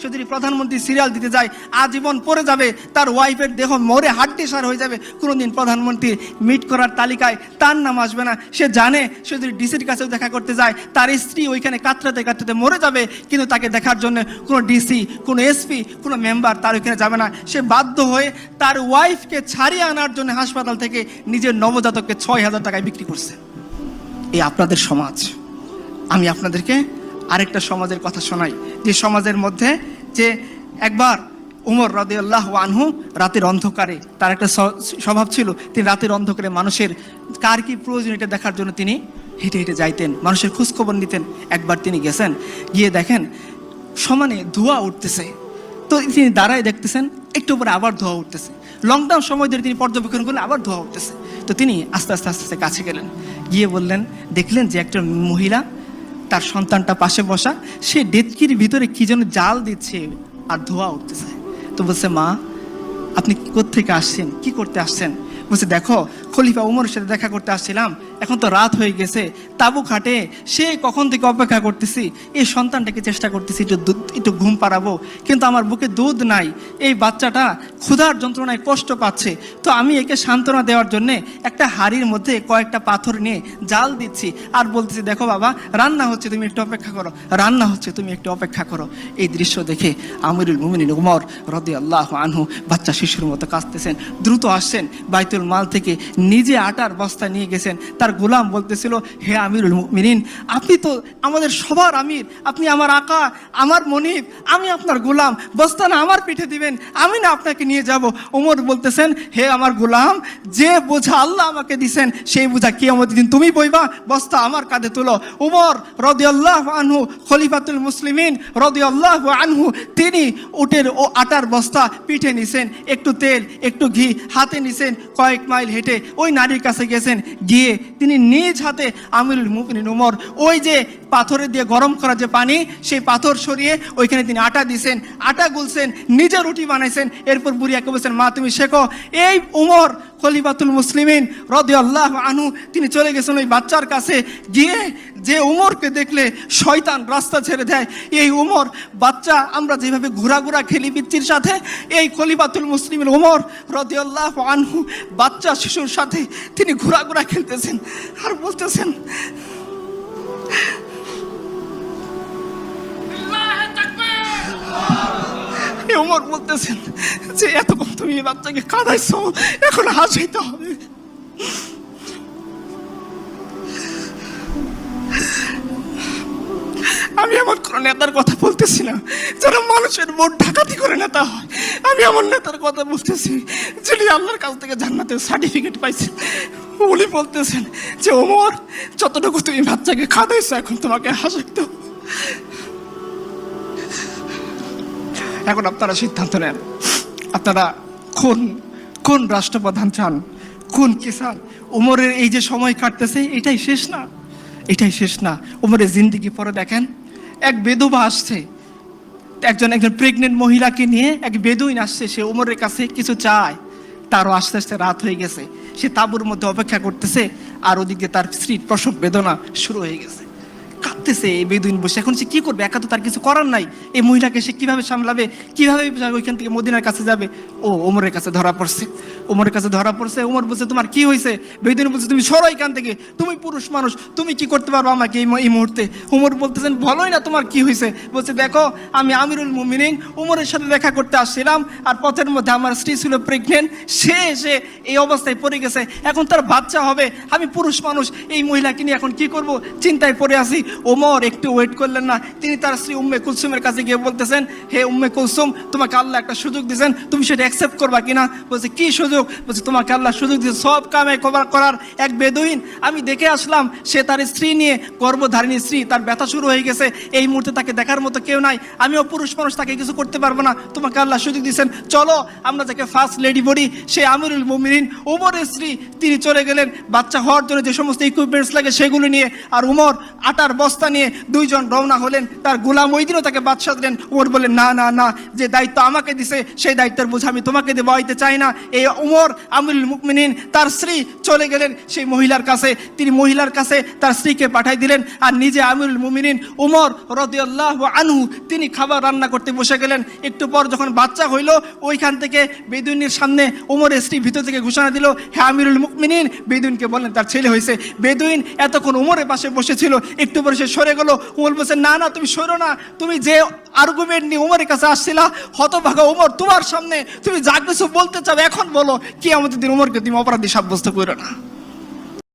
সে যদি প্রধানমন্ত্রী সিরিয়াল দিতে যায়, আজীবন পড়ে যাবে, তার ওয়াইফের দেহ মরে হাড্ডি সার হয়ে যাবে। কোনোদিন প্রধানমন্ত্রী মিট করার তালিকায় তার নাম আসবে না। সে জানে, সে যদি ডিসির কাছেও দেখা করতে যায়, তার স্ত্রী ওইখানে কাতরাতে কাতরাতে মরে যাবে, কিন্তু তাকে দেখার জন্য কোনো ডিসি কোনো এসপি কোনো মেম্বার তার ওইখানে যাবে না। সে বাধ্য হয়ে তার ওয়াইফকে ছাড়িয়ে আনার জন্য হাসপাতাল থেকে নিজের নবজাতককে ছয় হাজার টাকায় বিক্রি করছে। এই আপনাদের সমাজ। আমি আপনাদেরকে আরেকটা সমাজের কথা শোনাই। যে সমাজের মধ্যে যে একবার উমর রাদে আল্লাহ আনহু রাতের অন্ধকারে, তার একটা স্বভাব ছিল, তিনি রাতের অন্ধকারে মানুষের কার কি প্রয়োজন এটা দেখার জন্য তিনি হেঁটে হেঁটে যাইতেন, মানুষের খোঁজখবর নিতেন। একবার তিনি গেছেন, গিয়ে দেখেন সমানে ধোঁয়া উঠতেছে। তো তিনি দাঁড়ায় দেখতেছেন, একটু পরে আবার ধোঁয়া উঠতেছে। লকডাউন সময় ধরে তিনি পর্যবেক্ষণ করলেন, আবার ধোঁয়া উঠতেছে। তো তিনি আস্তে আস্তে আস্তে আস্তে কাছে গেলেন। গিয়ে বললেন, দেখলেন যে একটা মহিলা তার সন্তানটা পাশে বসা, সে ডেচকির ভিতরে কি যেন জাল দিচ্ছে আর ধোয়া উঠতেছে। তো বলছে, মা, আপনি কোত্থেকে আসছেন? কি করতে আসছেন? বলছে, দেখো খলিফা উমরের সাথে দেখা করতে আসছিলাম। এখন তো রাত হয়ে গেছে। তাবু খাটে সে কখন থেকে অপেক্ষা করতেছি? এই সন্তানটাকে চেষ্টা করতেছি একটু দুধ, একটু ঘুম পাড়াবো। কিন্তু আমার বুকে দুধ নাই। এই বাচ্চাটা ক্ষুধার যন্ত্রণায় কষ্ট পাচ্ছে। তো আমি একে সান্ত্বনা দেওয়ার জন্যে একটা হাড়ির মধ্যে কয়েকটা পাথর নিয়ে জাল দিচ্ছি। আর বলতেছি, দেখো বাবা, রান্না হচ্ছে, তুমি একটু অপেক্ষা করো। রান্না হচ্ছে, তুমি একটু অপেক্ষা করো। এই দৃশ্য দেখে আমিরুল মুমিনিন উমর রদি আল্লাহ আনহু বাচ্চা শিশুর মতো কাঁদতেছেন। দ্রুত আসছেন বাইতুল মাল থেকে নিজে আটার বস্তা নিয়ে গেছেন। তার গোলাম বলতেছিল, হে আমিরুল মুমিনিন, আপনি তো আমাদের সবার আমির, আপনি আমার আকা, আমার মনিব, আমি আপনার গোলাম, বস্তা না আমার পিঠে দিবেন, আমি না আপনাকে নিয়ে যাব। ওমর বলতেছেন, হে আমার গোলাম, যে বোঝা আল্লাহ আমাকে দিছেন, সেই বোঝা কি আমাদের দিন তুমি বইবা, বস্তা আমার কাঁধে তুলো। উমর রদি আল্লাহ আনহু, খলিফাতুল মুসলিমিন রদি আল্লাহ আনহু, তিনি উটের ও আটার বস্তা পিঠে নিছেন, একটু তেল, একটু ঘি, হাতে নিছেন, কয়েক মাইল হেঁটে ওই নারীর কাছে গেছেন গিয়ে তিনি নিজ হাতে আমিরুল মুমিনিন উমর ওই যে পাথরে দিয়ে গরম করা যে পানি, সেই পাথর সরিয়ে ওইখানে তিনি আটা দিছেন, আটা গুলছেন, নিজে রুটি বানাইছেন। এরপর বুড়িয়াকে বলছেন, মা, তুমি শেখো, এই উমর খলিফাতুল মুসলিমিন রদি আল্লাহ আনু তিনি চলে গেছেন ওই বাচ্চার কাছে। গিয়ে যে উমরকে দেখলে শয়তান রাস্তা ছেড়ে দেয়। এই উমর, বাচ্চা, আমরা যেভাবে ঘোরাঘোরা খেলি পিচ্চির সাথে, এই খলিফাতুল মুসলিমের উমর রদি আল্লাহ আনহু, বাচ্চা, শিশুর সাথে তিনি ঘোরাঘোরা খেলতেছেন। আর বলতেছেন উমর বলতেছেন যে এতক্ষণ তুমি বাচ্চাকে কাঁদাইছো, এখন হাসাইতে হবে। আমি এমন কোন নেতার কথা বলতেছি না, যারা মানুষের ভোট ডাকাতি করে নেতা হয়। আমি এমন নেতার কথা বলতেছি যিনি আল্লাহর কাছ থেকে জান্নাতের সার্টিফিকেট পাইছেন। উনি বলতেছেন যে, ওমর, যতটুকু তুমি বাচ্চাকে খাদাইছো এখন তোমাকে হাসাইতে হবে। এখন আপনারা সিদ্ধান্ত নেন। আপনারা কোন কোন রাষ্ট্রপ্রধান চান? কোন কিসান উমরের এই যে সময় কাটতেছে, এটাই শেষ না? এটাই শেষ না। উমরের জিন্দিগি পরে দেখেন, এক বেদবা আসছে। একজন একজন প্রেগনেন্ট মহিলাকে নিয়ে এক বেদুইন আসছে। সে উমরের কাছে কিছু চায়। তারও আস্তে আস্তে রাত হয়ে গেছে। সে তাঁবুর মধ্যে অপেক্ষা করতেছে। আর ওদিকে তার স্ত্রীর প্রসব বেদনা শুরু হয়ে গেছে। কাঁদতেছে এই বেদুইন বসে, এখন সে কি করবে? একা তো তার কিছু করার নাই। এই মহিলাকে সে কীভাবে সামলাবে? কীভাবে ওইখান থেকে মদিনার কাছে যাবে? ও ওমরের কাছে ধরা পড়ছে। ওমরের কাছে ধরা পড়ছে। ওমর বলছে, তোমার কি হয়েছে বেদুইন বলছে, তুমি সরো এখান থেকে। তুমি পুরুষ মানুষ। তুমি কি করতে পারব আমাকে এই এই মুহূর্তে? ওমর বলতেছেন বলোই না তোমার কি হয়েছে বলছে, দেখো, আমি আমিরুল মুমিনিন। উমরের সাথে দেখা করতে আসছিলাম আর পথের মধ্যে আমার স্ত্রী ছিল প্রেগনেন্ট সে এসে এই অবস্থায় পড়ে গেছে। এখন তার বাচ্চা হবে। আমি পুরুষ মানুষ। এই মহিলাকে নিয়ে এখন কি করব? চিন্তায় পড়ে আছি। ওমর একটু ওয়েট করলেন না। তিনি তার স্ত্রী উম্মে কুলসুমের কাছে গিয়ে বলতেছেন, হে উম্মে কুলসুম, তোমাকে আল্লাহ একটা সুযোগ দিয়েছেন। তুমি সেটা অ্যাকসেপ্ট করবা কিনা বলছে, কি সুযোগ? বলছে, তোমাকে আল্লাহ সুযোগ দিয়েছে সব কামে কভার করার এক বেদুইন। আমি দেখে আসলাম, সে তার স্ত্রী নিয়ে গর্ভধারিণী স্ত্রী, তার ব্যথা শুরু হয়ে গেছে। এই মুহূর্তে তাকে দেখার মতো কেউ নাই। আমিও পুরুষ মানুষ, তাকে কিছু করতে পারব না। তোমাকে আল্লাহ সুযোগ দিয়েছেন। চলো, আমরা যাকে ফার্স্ট লেডি বলি, সে আমিরুল মুমিনিন। উমরের স্ত্রী, তিনি চলে গেলেন। বাচ্চা হওয়ার জন্য যে সমস্ত ইকুইপমেন্টস লাগে সেগুলো নিয়ে। আর উমর আটার বস্তা বস্তা নিয়ে দুইজন রওনা হলেন, তার গোলাম ওই দিনও তাকে বাদশাহ দিলেন। ওমর বললেন, না না না, যে দায়িত্ব আমাকে দিছে, সেই দায়িত্বের বোঝা আমি তোমাকে দেবো, হইতে চাই না। এই উমর আমিরুল মুকমিনিন তার স্ত্রী চলে গেলেন সেই মহিলার কাছে। তিনি মহিলার কাছে তার স্ত্রীকে পাঠাই দিলেন আর নিজে আমিরুল মুমিনিন, উমর রদিয়াল্লাহ আনহু, তিনি খাবার রান্না করতে বসে গেলেন। একটু পর যখন বাচ্চা হইল, ওইখান থেকে বেদুইনের সামনে উমরের স্ত্রী ভিতর থেকে ঘোষণা দিল হ্যাঁ আমিরুল মুকমিনিন বেদুইনকে বললেন, তার ছেলে হয়েছে বেদুইন এতক্ষণ উমরের পাশে বসেছিল, একটু পরে সে সরে গেল। উমর বলছে, না না, তুমি সরো না। তুমি যে আর্গুমেন্ট নিয়ে উমরের কাছে আসছিলা, হতভাগা উমর তোমার সামনে, তুমি যা কিছু বলতে চাও এখন বলো। কি আমাদের দিন উমরকে তুমি অপরাধী সাব্যস্ত করো না।